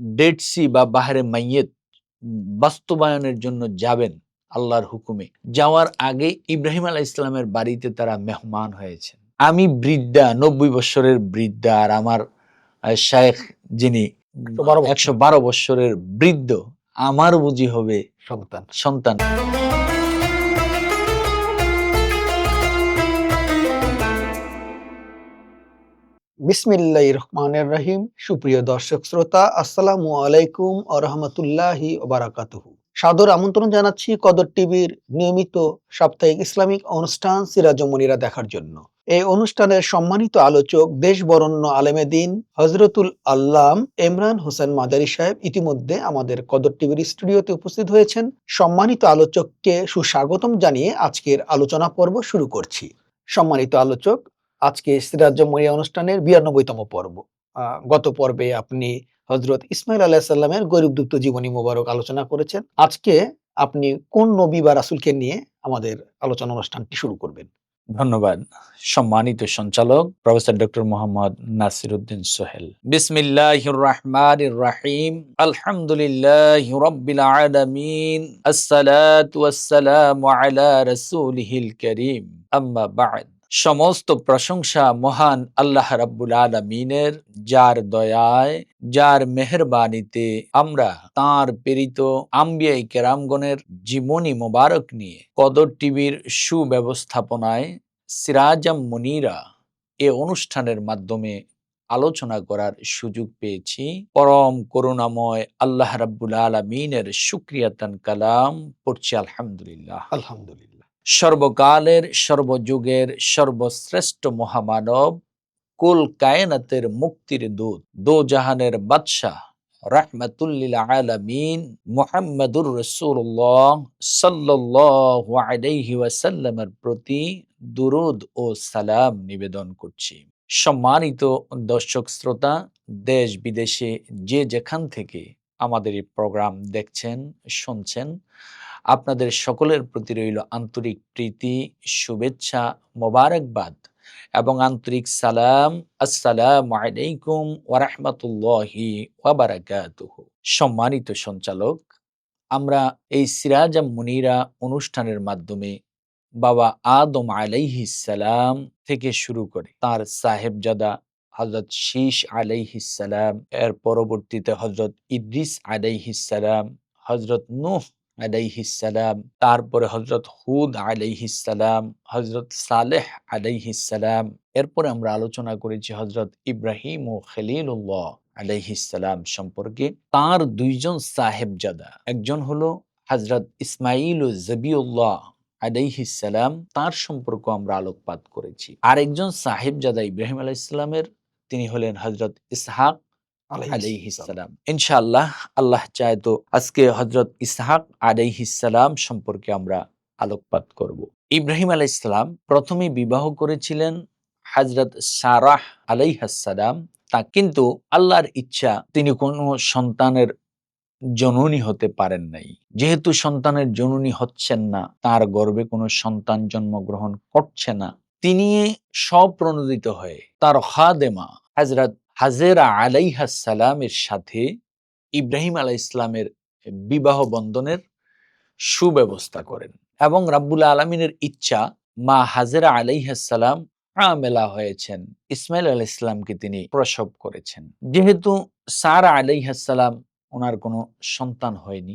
Dead C বা বাহারে মাইয়েত বাস্তবায়নের জন্য যাবেন আল্লাহর হুকুমে। যাওয়ার আগে ইব্রাহিম আলাহ ইসলামের বাড়িতে তারা মেহমান হয়েছেন। আমি বৃদ্ধা নব্বই বৎসরের বৃদ্ধা আর আমার শেখ শায়েখ যিনি 112 বছর। একশো বারো বৎসরের বৃদ্ধ আমার বুঝি হবে সন্তান। সন্তান। বিসমিল্লাহ রহমানের রহিম। সুপ্রিয় দর্শক শ্রোতা, আসসালামু আলাইকুম ও রহমতুল্লাহি ওবারাকাতুহু সাদর আমন্ত্রণ জানাচ্ছি কদর টিভির নিয়মিত সাপ্তাহিক ইসলামিক অনুষ্ঠান সিরাজমনিরা দেখার জন্য। এই অনুষ্ঠানের সম্মানিত আলোচক দেশ বরণ্য আলেমেদিন হজরতুল আল্লাম ইমরান হোসেন মাদারি সাহেব ইতিমধ্যে আমাদের কদর টিভির স্টুডিওতে উপস্থিত হয়েছেন। সম্মানিত আলোচককে সুস্বাগতম জানিয়ে আজকের আলোচনা পর্ব শুরু করছি। সম্মানিত আলোচক আজকে সিরাজমরিয়া অনুষ্ঠানের বিরানব্বইতম পর্ব। গত পর্বে আপনি হজরত ইসমাইল আলাহ সাল্লামের গরিবদূত জীবনী মোবারক আলোচনা করেছেন। আজকে আপনি কোন নবী বা রাসুলকে নিয়ে আমাদের আলোচনা অনুষ্ঠানটি শুরু করবেন? ধন্যবাদ। সম্মানিত সঞ্চালক, প্রফেসর ডক্টর মোহাম্মদ নাসির উদ্দিন সোহেল। বিসমিল্লাহ রহমান রাহিম। আলহামদুলিল্লাহ রব্বিল আলামিন। আসসালাতু ওয়াসসালামু আলা রাসূলিহিল কারীম। আম্মা বা'দ। সমস্ত প্রশংসা মহান আল্লাহ রাব্বুল আলামিনের, যার দয়ায়, যার মেহেরবানিতে আমরা তার প্রেরিত আম্বিয়াই কেরামগণের জীবনী মোবারক নিয়ে কদর টিভির সুব্যবস্থাপনায় সিরাজাম মনিরা এ অনুষ্ঠানের মাধ্যমে আলোচনা করার সুযোগ পেয়েছি। পরম করুণাময় আল্লাহ রাব্বুল আলমিনের সুক্রিয়াতান কালাম। পড়ছি আলহামদুলিল্লাহ। আলহামদুলিল্লাহ। সর্বকালের, সর্বযুগের, সর্বশ্রেষ্ঠ মহামানব, কুল কায়নাতের মুক্তির দূত, দো জাহানের বাদশাহ রাহমাতুল্লিল আলামিন মুহাম্মাদুর রাসূলুল্লাহ সাল্লাল্লাহু আলাইহি ওয়াসাল্লামের প্রতি দুরুদ ও সালাম নিবেদন করছি। সম্মানিত দর্শক শ্রোতা, দেশ বিদেশে যে যেখান থেকে আমাদের এই প্রোগ্রাম দেখছেন, শুনছেন আপনাদের সকলের প্রতি রইল আন্তরিক প্রীতি, শুভেচ্ছা, মোবারকবাদ এবং আন্তরিক সালাম। আসসালামু আলাইকুম ওয়ারাহমাতুল্লাহি ওয়াবারাকাতুহু সম্মানিত সঞ্চালক, আমরা এই সিরাজাম মুনিরা অনুষ্ঠানের মাধ্যমে বাবা আদম সালাম থেকে শুরু করে তার সাহেবজাদা হজরত শীষ সালাম, এর পরবর্তীতে হজরত ইদ্রিস সালাম হজরত নূহ আলাইহিসালাম তারপরে হজরত হুদ আলাইহিসালাম হজরত সালেহ আলাইহিসালাম এরপরে আমরা আলোচনা করেছি হজরত ইব্রাহিম ও খলিলুল্লাহ আলাইহিসালাম সম্পর্কে। তার দুইজন সাহেবজাদা, একজন হলো হজরত ইসমাইল ও জবিউল্লাহ আলাইহিসালাম তার সম্পর্ক আমরা আলোকপাত করেছি। আরেকজন সাহেবজাদা ইব্রাহিম আলাইহিসালামের তিনি হলেন হজরত ইসহাক আলাইহিসালাম ইনশাআল্লাহ আল্লাহ চায় তো আজকে হজরত ইসহাক আলাইহিসালাম সম্পর্কে আমরা আলোকপাত করব। ইব্রাহিম আলাইহিসসালাম প্রথমে বিবাহ করেছিলেন হজরত সারাহ আলাইহাসালাম তা কিন্তু আল্লাহর ইচ্ছা তিনি কোনো সন্তানের জননী হতে পারেন নাই। যেহেতু সন্তানের জননী হচ্ছেন না তার গর্বে কোনো সন্তান জন্মগ্রহণ করছে না। তিনি স্বপ্রণোদিত হয়ে তার খাদেমা হজরত হাজেরা আলাইহাসালামের সাথে ইব্রাহিম আলাহ ইসলামের বিবাহ বন্ধনের সুব্যবস্থা করেন এবং রাব্বুল আলমিনের ইচ্ছা মা হাজেরা আলাইহাসালাম আমেলা হয়েছেন। ইসমাইল আলাহ ইসলামকে তিনি প্রসব করেছেন। যেহেতু সারা আলাইহাসালাম ওনার কোনো সন্তান হয়নি,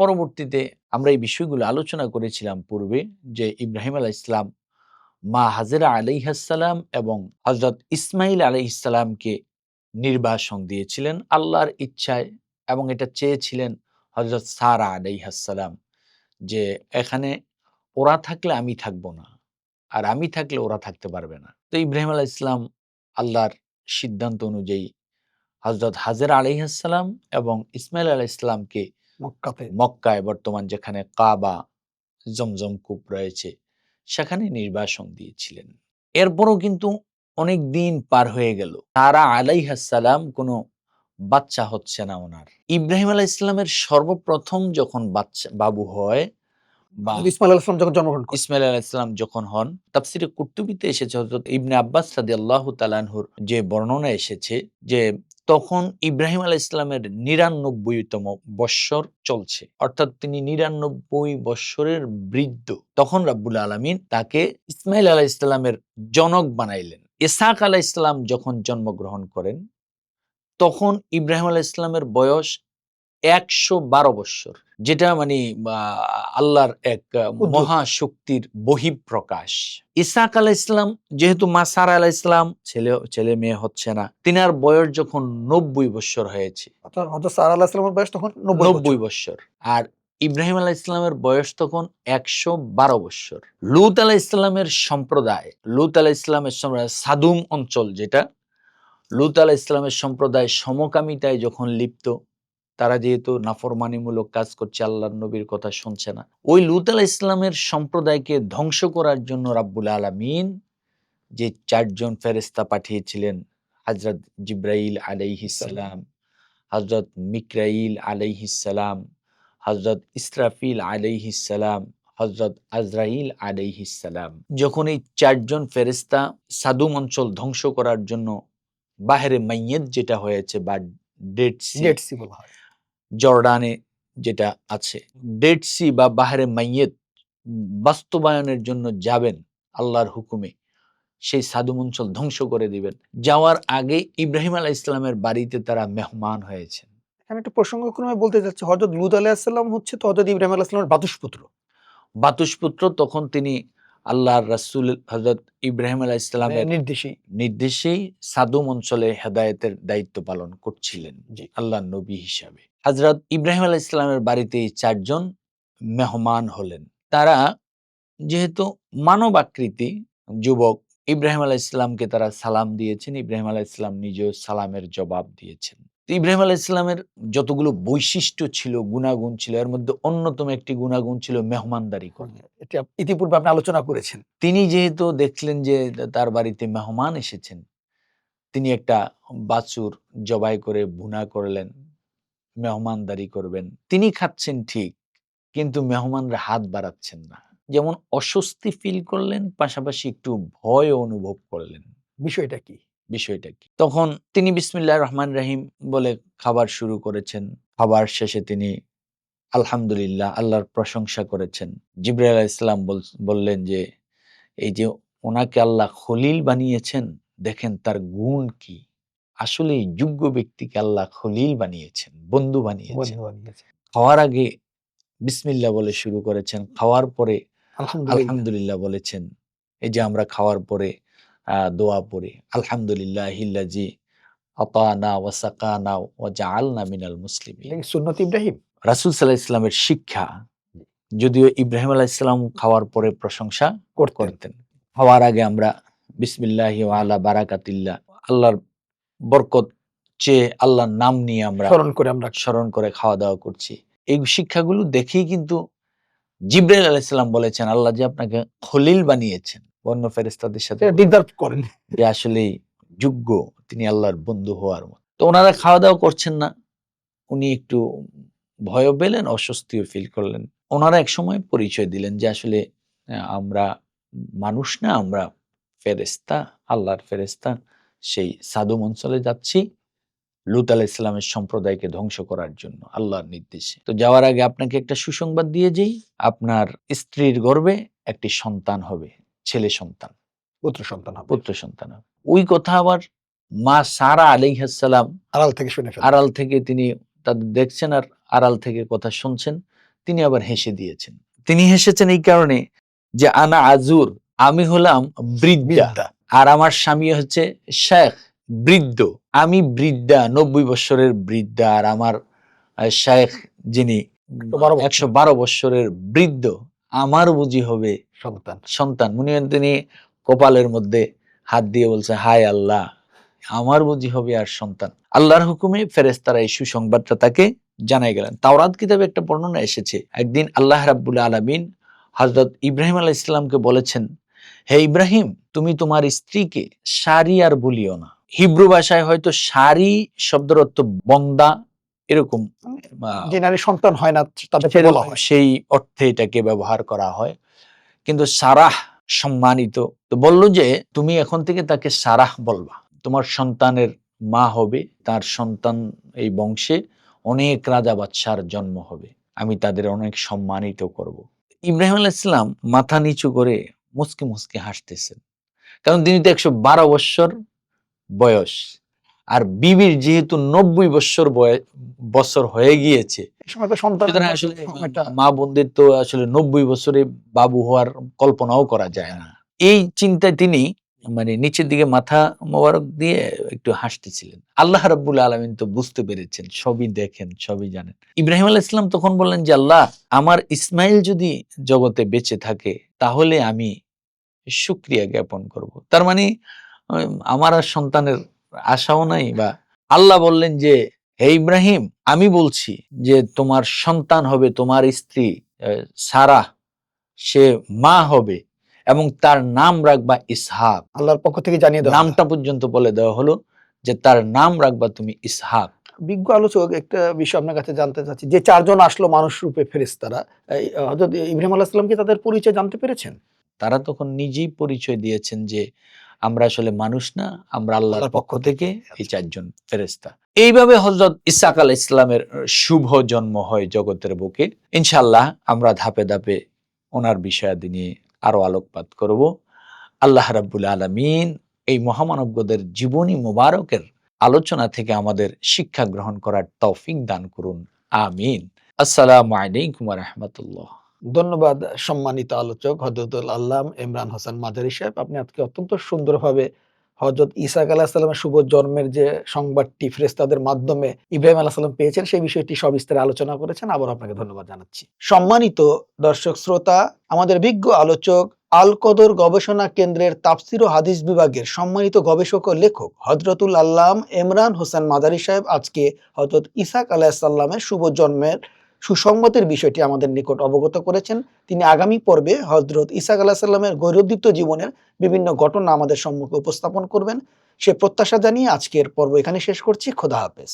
পরবর্তীতে আমরা এই বিষয়গুলো আলোচনা করেছিলাম পূর্বে যে ইব্রাহিম আলাহ ইসলাম মা হাজেরা আলাইহাসালাম এবং হজরত ইসমাইল আলাইহিসালামকে নির্বাসন দিয়েছিলেন আল্লাহর ইচ্ছায় এবং এটা চেয়েছিলেন হজরত সারা আলাইহাসালাম যে এখানে ওরা থাকলে আমি থাকব না আর আমি থাকলে ওরা থাকতে পারবে না। তো ইব্রাহিম আলাহ ইসলাম আল্লাহর সিদ্ধান্ত অনুযায়ী হজরত হাজেরা আলাইহাসালাম এবং ইসমাইল আলাহ ইসলামকে মক্কাতে। মক্কায় বর্তমান যেখানে কাবা জমজম কূপ রয়েছে সেখানে নির্বাসন দিয়েছিলেন। এরপরও কিন্তু অনেক দিন পার হয়ে গেল। তারা আলাইহাসালাম কোনো বাচ্চা হচ্ছে না ওনার। ইব্রাহিম আলাহ ইসলামের সর্বপ্রথম যখন বাচ্চা বাবু হয় বা ইসমাইল আলাইহিস সালাম যখন জন্মগ্রহণ ইসমাইল আলাহ ইসলাম যখন হন তাফসিরে কুর্তুবিতে এসেছে হজরত ইবনে আব্বাস সাদি আল্লাহ তালানহুর যে বর্ণনা এসেছে যে তখন ইব্রাহিম আলাহ ইসলামের নিরানব্বইতম বৎসর চলছে। অর্থাৎ তিনি নিরানব্বই বৎসরের বৃদ্ধ। তখন রাব্বুল আলমিন তাকে ইসমাইল আলাহ ইসলামের জনক বানাইলেন। ইসাক আলাহ ইসলাম যখন জন্মগ্রহণ করেন, তখন ইব্রাহিম আলাহ ইসলামের বয়স একশো বারো বৎসর যেটা মানে আল্লাহর এক আহ, উদ্ভূত। মহাশক্তির বহিঃপ্রকাশ ইসাক আলাহ ইসলাম যেহেতু মা সারা আলাহ ইসলাম ছেলে ছেলে মেয়ে হচ্ছে না তিনার বয়স যখন নব্বই বৎসর হয়েছে বয়স তখন 90 বছর। নব্বই বৎসর আর ইব্রাহিম আলাহ ইসলামের বয়স তখন একশো বারো বৎসর লুত আলাহ ইসলামের সম্প্রদায় লুত আলাহ ইসলামের সম্প্রদায় সাদুম অঞ্চল যেটা লুত আলাহ ইসলামের সম্প্রদায় সমকামিতায় যখন লিপ্ত তারা যেহেতু নাফরমানিমূলক কাজ করছে আল্লাহর নবীর কথা শুনছে না। ওই লুত আলাহ ইসলামের সম্প্রদায়কে ধ্বংস করার জন্য রাব্বুল আলামিন যে চারজন ফেরেস্তা পাঠিয়েছিলেন হজরত জিব্রাইল আলাইহিসালাম হজরত মিকরাইল আলাইহিসালাম হজরত ইসরাফিল আলাইহিসালাম হজরত আজরাইল আলাইহিসালাম যখন এই চারজন ফেরেস্তা সাদুম অঞ্চল ধ্বংস করার জন্য বাহিরে মাইয়েত যেটা হয়েছে বা ডেড সি ডেড সি বলা হয়। জর্ডানে যেটা আছে। ডেড সি বা বাহারে মাইয়েত বাস্তবায়নের জন্য যাবেন আল্লাহর হুকুমে। সেই সাদুম অঞ্চল ধ্বংস করে দিবেন। যাওয়ার আগে ইব্রাহিম আলাহ ইসলামের বাড়িতে তারা মেহমান হয়েছেন। এখানে একটা প্রসঙ্গক্রমে বলতে যাচ্ছে হযরত লুত আলাইহিস সালাম হচ্ছে তো হযরত ইব্রাহিম আলাইহিস সালামের বাতুসপুত্র বাতুসপুত্র তখন তিনি আল্লাহর রাসুল হজরত ইব্রাহিম আলাহ ইসলামের নির্দেশী নির্দেশেই। সাদুম অঞ্চলে হেদায়েতের দায়িত্ব পালন করছিলেন। আল্লাহ নবী হিসাবে। হজরত ইব্রাহিম আলাহ ইসলামের বাড়িতে চারজন মেহমান হলেন। তারা যেহেতু মানব আকৃতি যুবক ইব্রাহিম আলাহ ইসলামকে তারা সালাম দিয়েছেন ইব্রাহিম আলাহ ইসলাম নিজেও সালামের জবাব দিয়েছেন। ইব্রাহিম আলাহ ইসলামের যতগুলো বৈশিষ্ট্য ছিল গুণাগুণ ছিল এর মধ্যে অন্যতম একটি গুণাগুণ ছিল মেহমানদারি করা। এটা ইতিপূর্বে আপনি আলোচনা করেছেন। তিনি যেহেতু দেখলেন যে তার বাড়িতে মেহমান এসেছেন তিনি একটা বাছুর জবাই করে ভুনা করলেন। মেহমানদারি করবেন। তিনি খাচ্ছেন ঠিক কিন্তু মেহমানরা হাত বাড়াচ্ছেন না। যেমন অস্বস্তি ফিল করলেন পাশাপাশি একটু ভয় অনুভব করলেন। বিষয়টা কি? বিষয়টা কি? তখন তিনি বিসমিল্লাহ রহমান রাহিম বলে খাবার শুরু করেছেন। খাবার শেষে তিনি আলহামদুলিল্লাহ আল্লাহর প্রশংসা করেছেন। আলাইহিস ইসলাম বললেন যে এই যে ওনাকে আল্লাহ খলিল বানিয়েছেন দেখেন তার গুণ কি? আসলে যোগ্য ব্যক্তিকে আল্লাহ খলিল বানিয়েছেন বন্ধু বানিয়েছেন। খাওয়ার আগে বিসমিল্লাহ বলে শুরু করেছেন খাওয়ার পরে আলহামদুলিল্লাহ। বলেছেন এই যে আমরা খাওয়ার পরে দোয়া পড়ি আলহামদুলিল্লাহ হিল্লাজি আতানা ওয়া ওয়া জাআলনা মিনাল মুসলিমিন। সুন্নত ইব্রাহিম? রাসূল সাল্লাল্লাহু আলাইহি ইসলামের শিক্ষা যদিও ইব্রাহিম আলাইহিস সালাম খাওয়ার পরে প্রশংসা করতেন। করতেন। খাওয়ার আগে আমরা বিসমিল্লাহি ওয়া আলা বারাকাতিল্লাহ আল্লাহর বরকত চেয়ে আল্লাহর নাম নিয়ে আমরা স্মরণ করে আমরা স্মরণ করে খাওয়া দাওয়া করছি। এই শিক্ষাগুলো দেখেই কিন্তু জিব্রাইল আলাইহিসসালাম বলেছেন আল্লাহ যে আপনাকে খলিল বানিয়েছেন। অন্য ফেরেস্তাদের সাথে ডিজার্ভ করেন। যে আসলে যোগ্য তিনি আল্লাহর বন্ধু হওয়ার মতো। তো ওনারা খাওয়া দাওয়া করছেন না। উনি একটু ভয়ও পেলেন অস্বস্তিও ফিল করলেন। ওনারা এক সময় পরিচয় দিলেন যে আসলে আমরা মানুষ না আমরা ফেরেস্তা আল্লাহর ফেরেস্তা সেই সাদুম অঞ্চলে যাচ্ছি লুত আলাহ ইসলামের সম্প্রদায়কে ধ্বংস করার জন্য আল্লাহর নির্দেশে। তো যাওয়ার আগে আপনাকে একটা সুসংবাদ দিয়ে যাই আপনার স্ত্রীর গর্ভে একটি সন্তান হবে ছেলে সন্তান। পুত্র সন্তান হবে। পুত্র সন্তান হবে। ওই কথা আবার মা সারা আলাইহাসালাম আড়াল থেকে শুনে আড়াল থেকে তিনি তাদের দেখছেন আর আড়াল থেকে কথা শুনছেন তিনি আবার হেসে দিয়েছেন। তিনি হেসেছেন এই কারণে যে আনা আজুর আমি হলাম বৃদ্ধা। আর আমার স্বামী হচ্ছে শেখ বৃদ্ধ। আমি বৃদ্ধা নব্বই বৎসরের বৃদ্ধা আর আমার শেখ যিনি একশো বারো বৎসরের বৃদ্ধ আমার বুঝি হবে সন্তান। সন্তান। মনে তিনি কপালের মধ্যে হাত দিয়ে বলছে হায় আল্লাহ আমার বুঝি হবে আর সন্তান। আল্লাহর হুকুমে ফেরেস্তারা এই সুসংবাদটা তাকে জানাই গেলেন। তাওরাত কিতাবে একটা বর্ণনা এসেছে। একদিন আল্লাহ রাব্বুল আলামিন হযরত ইব্রাহিম আলাইহিস সালামকে বলেছেন হে ইব্রাহিম তুমি তোমার স্ত্রীকে সারি আর বলিও না। হিব্রু ভাষায় হয়তো সারি শব্দের অর্থ বন্দা এরকম যে নারী সন্তান হয় না তাদেরকে বলা হয়। সেই অর্থে এটাকে ব্যবহার করা হয়। কিন্তু সারাহ সম্মানিত তো বলল যে তুমি এখন থেকে তাকে সারাহ বলবা। তোমার সন্তানের মা হবে তার সন্তান এই বংশে অনেক রাজা বাদশার জন্ম হবে। আমি তাদের অনেক সম্মানিত করব। ইব্রাহিম আলাইহিস সালাম মাথা নিচু করে মুসকে মুসকে হাসতেছেন। কারণ তিনি তো একশো বারো বৎসর বয়স। আর বিবির যেহেতু নব্বই বৎসর বছর হয়ে গিয়েছে মা বোনদের তো আসলে নব্বই বছরে বাবু হওয়ার কল্পনাও করা যায় না। এই চিন্তায় তিনি মানে নিচের দিকে মাথা মোবারক দিয়ে একটু হাসতেছিলেন। আল্লাহ রাব্বুল আলমিন তো বুঝতে পেরেছেন সবই দেখেন সবই জানেন। ইব্রাহিম আলাহ ইসলাম তখন বললেন যে আল্লাহ আমার ইসমাইল যদি জগতে বেঁচে থাকে তাহলে আমি সুক্রিয়া জ্ঞাপন করব। তার মানে আমার আর সন্তানের আশাও নাই বা আল্লাহ বললেন যে হে ইব্রাহিম আমি বলছি যে তোমার সন্তান হবে তোমার স্ত্রী সারা সে মা হবে এবং তার নাম রাখবা ইসহাক। আল্লাহর পক্ষ থেকে জানিয়ে দেওয়া নামটা পর্যন্ত বলে দেওয়া হলো যে তার নাম রাখবা তুমি ইসহাক। বিজ্ঞ আলোচক একটা বিষয় আপনার কাছে জানতে চাচ্ছি। যে চারজন আসলো মানুষ রূপে ফেরেশতারা এই হযরত ইব্রাহিম সালাম কি তাদের পরিচয় জানতে পেরেছেন? তারা তখন নিজেই পরিচয় দিয়েছেন যে আমরা আসলে মানুষ না আমরা আল্লাহর পক্ষ থেকে এই চারজন ফেরেস্তা এইভাবে হজরত ইসাক আল ইসলামের শুভ জন্ম হয় জগতের বুকে। ইনশাল্লাহ আমরা ধাপে ধাপে ওনার বিষয়াদি নিয়ে আরও আলোকপাত করব। আল্লাহ রাব্বুল আলমিন এই মহামানবদের জীবনী মোবারকের আলোচনা থেকে আমাদের শিক্ষা গ্রহণ করার তৌফিক দান করুন। আমিন। আসসালামু আলাইকুম রহমতুল্লাহ। ধন্যবাদ, সম্মানিত আলোচক হজরতুল আল্লাম ইমরান হোসেন মাজারি সাহেব। আপনি আজকে অত্যন্ত সুন্দরভাবে হজরত ইসাক আলাহ সাল্লামের শুভ জন্মের যে সংবাদটি ফ্রেস্তাদের মাধ্যমে ইব্রাহিম আলাহ সাল্লাম পেয়েছেন, সেই বিষয়টি সবিস্তারে আলোচনা করেছেন। আবার আপনাকে ধন্যবাদ জানাচ্ছি। সম্মানিত দর্শক শ্রোতা, আমাদের বিজ্ঞ আলোচক আল কদর গবেষণা কেন্দ্রের তাফসির ও হাদিস বিভাগের সম্মানিত গবেষক ও লেখক হজরতুল আল্লাম ইমরান হোসেন মাদারি সাহেব আজকে হজরত ইসাক আলাহ সাল্লামের শুভ জন্মের সুসংবাদের বিষয়টি আমাদের নিকট অবগত করেছেন। তিনি আগামী পর্বে হজরত ইসাক আল্লাহ সাল্লামের গৌরদ্বিত জীবনের বিভিন্ন ঘটনা আমাদের সম্মুখে উপস্থাপন করবেন। সে প্রত্যাশা জানিয়ে আজকের পর্ব এখানে শেষ করছি। খোদা হাফেজ।